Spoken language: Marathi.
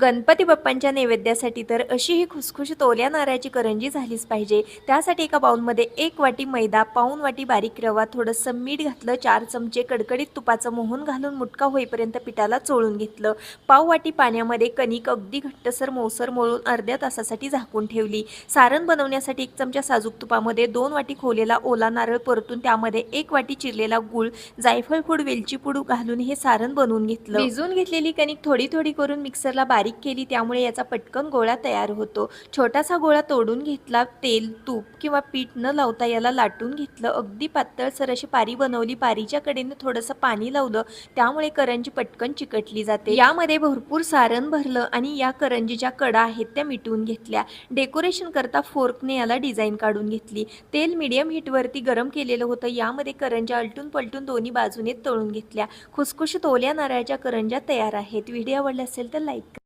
गणपती बाप्पांच्या नैवेद्यासाठी तर अशी ही खुसखुशीत ओल्या नारळाची करंजी झालीच पाहिजे. त्यासाठी एका बाऊलमध्ये एक वाटी मैदा पाऊन वाटी बारीक रवा थोडंसं मीठ घातलं चार चमचे कडकडीत तुपाचं मोहन घालून मुटका होईपर्यंत पिठाला चोळून घेतलं. पाव वाटी पाण्यामध्ये कणिक अगदी घट्टसर मौसर मळून अर्ध्या तासासाठी झाकून ठेवली. सारण बनवण्यासाठी एक चमचा साजूक तुपामध्ये दोन वाटी खोलेला ओला नारळ परतून त्यामध्ये एक वाटी चिरलेला गूळ जायफळ पूड वेलची पूड घालून हे सारण बनवून घेतलं. भिजून घेतलेली कणिक थोडी थोडी करून मिक्सरला बारीक केली त्यामुळे याचा पटकन गोळा तयार होतो. छोटासा गोळा तोडून घेतला तेल तूप किंवा पीठ न लावता याला लाटून घेतलं. अगदी पातळसर अशी पारी बनवली. पारीच्या कडेने थोडंसं पाणी लावलं. त्यामुळे करंजी पटकन चिकटली जाते. यामध्ये भरपूर सारण भरलं आणि या करंजीच्या कडा आहेत त्या मिटवून घेतल्या. डेकोरेशन करता फोर्कने याला डिझाईन काढून घेतली. तेल मिडियम हीटवरती गरम केलेलं होतं. यामध्ये करंज्या अलटून पलटून दोन्ही बाजूने तळून घेतल्या. खुसखुशीत ओल्या नारळाच्या करंज्या तयार आहेत. व्हिडिओ आवडला असेल तर लाईक